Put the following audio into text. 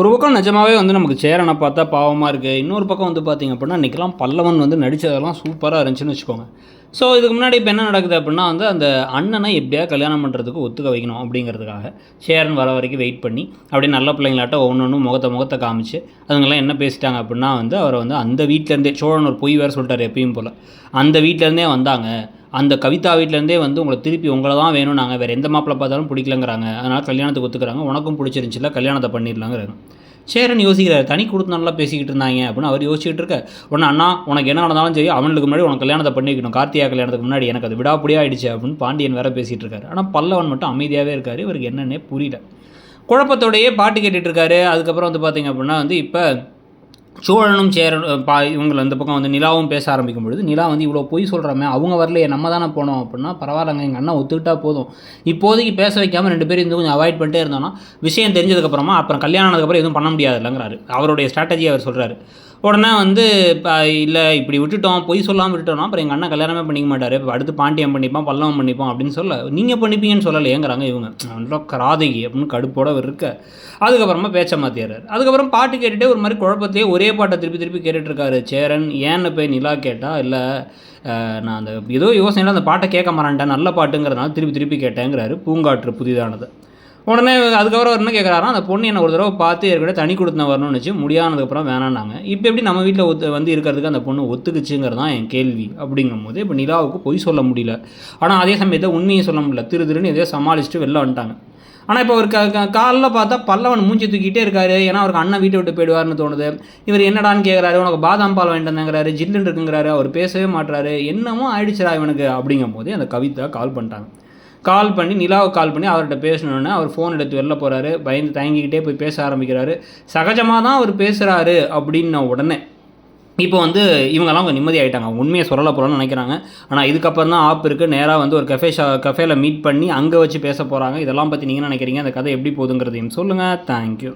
ஒரு பக்கம் நிஜமாவே வந்து நமக்கு சேரனை பார்த்தா பாவமாக இருக்குது இன்னொரு பக்கம் வந்து பார்த்திங்க அப்படின்னா இன்றைக்கெல்லாம் பல்லவன் வந்து நடித்ததெல்லாம் சூப்பராக இருந்துச்சுன்னு வச்சுக்கோங்க. ஸோ இதுக்கு முன்னாடி இப்போ என்ன நடக்குது அப்படின்னா வந்து அந்த அண்ணனை எப்படியா கல்யாணம் பண்ணுறதுக்கு ஒத்துக்க வைக்கணும் அப்படிங்கிறதுக்காக சேரன் வர வரைக்கும் வெயிட் பண்ணி அப்படியே நல்ல பிள்ளைங்களாட்ட ஒன்று முகத்தை முகத்தை காமிச்சு அதுங்கெல்லாம் என்ன பேசிட்டாங்க அப்படின்னா வந்து அவரை வந்து அந்த வீட்டிலேருந்தே சோழன் ஒரு பொய் வேறு சொல்லிட்டார் எப்பயும் போல். அந்த வீட்டிலேருந்தே வந்தாங்க. அந்த கவிதா வீட்டிலேருந்தே வந்து உங்களை திருப்பி உங்களை தான் வேணும் நாங்கள் வேறு எந்த மாப்பிள்ளை பார்த்தாலும் பிடிக்கலங்கிறாங்க. அதனால் கல்யாணத்துக்கு ஒத்துக்கிறாங்க. உனக்கும் பிடிச்சிருந்துச்சில்ல கல்யாணத்தை பண்ணிடலாங்கிறாங்க சேரன் யோசிக்கிறார் தனி கொடுத்து நல்லா பேசிக்கிட்டு இருந்தாங்க. அப்படின்னு அவர் யோசிச்சுட்டு இருக்க உடனே அண்ணா உனக்கு என்ன நடந்தாலும் சரி அவனுக்கு முன்னாடி உனக்கு கல்யாணத்தை பண்ணிக்கணும். கார்த்தியா கல்யாணத்துக்கு முன்னாடி எனக்கு அது விடாப்படியாக ஆயிடுச்சு அப்படின்னு பாண்டியன் வேற பேசிகிட்டு இருக்காரு. ஆனால் பல்லவன் மட்டும் அமைதியாகவே இருக்கார். இவருக்கு என்னன்னே புரியல. குழப்பத்தோடையே பாட்டு கேட்டுட்ருக்காரு அதுக்கப்புறம் வந்து பார்த்திங்க அப்படின்னா வந்து இப்போ சோழனும் சேரன் பா இவங்களை இந்த பக்கம் வந்து நிலாவும் பேச ஆரம்பிக்கும் பொழுது நிலா வந்து இவ்வளோ பொய் சொல்கிறாமே அவங்க வரலையே நம்ம தானே போனோம் அப்படின்னா பரவாயில்லங்க எங்கள் அண்ணன் ஒத்துக்கிட்டா போதும். இப்போதைக்கு பேச வைக்காமல் ரெண்டு பேரும் இருந்து கொஞ்சம் அவாய்ட் பண்ணிட்டே இருந்தோம்னா விஷயம் தெரிஞ்சதுக்கப்புறமா அப்புறம் கல்யாணம் ஆனதுக்கப்புறம் எதுவும் பண்ண முடியாது இல்லைங்கிறாரு அவருடைய ஸ்ட்ராட்டஜி அவர் சொல்கிறாரு உடனே வந்து இப்போ இல்லை இப்படி விட்டுட்டோம் பொய் சொல்லாமல் விட்டுட்டோம்னா அப்புறம் எங்கள் அண்ணன் கல்யாணமே பண்ணிக்க மாட்டார். இப்போ அடுத்து பாண்டியம் பண்ணிப்பான் பல்லவம் பண்ணிப்பான் அப்படின்னு சொல்ல நீங்கள் பண்ணிப்பீங்கன்னு சொல்லலையேங்கிறாங்க இவங்க. நல்லா கராதகி அப்படின்னு கடுப்போட இருக்க. அதுக்கப்புறமா பேச்சை மாற்றிடுறாரு அதுக்கப்புறம் பாட்டு கேட்டுகிட்டே ஒரு மாதிரி குழப்பத்தையே ஒரே பாட்டை திருப்பி திருப்பி கேட்டுட்ருக்காரு. சேரன் ஏன்னு போய் நிலா கேட்டால் இல்லை நான் அந்த ஏதோ யோசனையில் அந்த பாட்டை கேட்க மாறேன்ட்டேன். நல்ல பாட்டுங்கிறதுனால திருப்பி திருப்பி கேட்டேங்கிறாரு. பூங்காற்று புதிதானது. உடனே அதுக்கப்புறம் அவர் என்ன கேட்குறாரா அந்த பொண்ணு என்னை ஒரு தடவை பார்த்து ஏற்கனவே தனி கொடுத்து வரணும்னு வச்சு முடியானதுக்கப்புறம் வேணான்னாங்க இப்போ எப்படி நம்ம வீட்டில் ஒத்து வந்து இருக்கிறதுக்கு அந்த பொண்ணு ஒத்துக்குச்சுங்கிறது தான் என் கேள்வி அப்படிங்கும்போது இப்போ நிலாவுக்கு பொய் சொல்ல முடியல. ஆனால் அதே சமயத்தில் உண்மையை சொல்ல முடியல. திரு திருன்னு எதையோ சமாளிச்சுட்டு வெளில வந்துட்டாங்க. ஆனால் இப்போ அவர் க க- காலைல பார்த்தா பல்லவன் மூஞ்சி தூக்கிட்டே இருக்காரு. ஏன்னா அவருக்கு அண்ணன் வீட்டை விட்டு போயிடுவார்னு தோணுது. இவர் என்னடான்னு கேட்குறாரு உனக்கு பாதாம் பால் வாங்கிட்டு வந்தேங்கிறாரு. ஜில்லுன்னு இருக்குங்கிறாரு. அவர் பேசவே மாட்டுறாரு என்னமோ ஆயிடுச்சுரா இவனுக்கு அப்படிங்கும் போது அந்த கவிதா கால் பண்ணிட்டாங்க. கால் பண்ணி நிலாவை கால் பண்ணி அவர்கிட்ட பேசணுன்னு அவர் ஃபோன் எடுத்து வெளில போகிறாரு பயந்து தயங்கிக்கிட்டே போய் பேச ஆரம்பிக்கிறாரு. சகஜமாக தான் அவர் பேசுகிறாரு அப்படின்ன உடனே இப்போ வந்து இவங்கெல்லாம் கொஞ்சம் நிம்மதி ஆகிட்டாங்க உண்மையை சொல்லலை போகிறோன்னு நினைக்கிறாங்க. ஆனால் இதுக்கப்புறம் தான் ஆப் இருக்குது நேராக வந்து ஒரு கஃபே ஷா கஃபேல மீட் பண்ணி அங்கே வச்சு பேச போகிறாங்க இதெல்லாம் பற்றி நீங்கள் நினைக்கிறீங்க? அந்த கதை எப்படி போகுதுங்கிறதையும் சொல்லுங்கள் தேங்க்யூ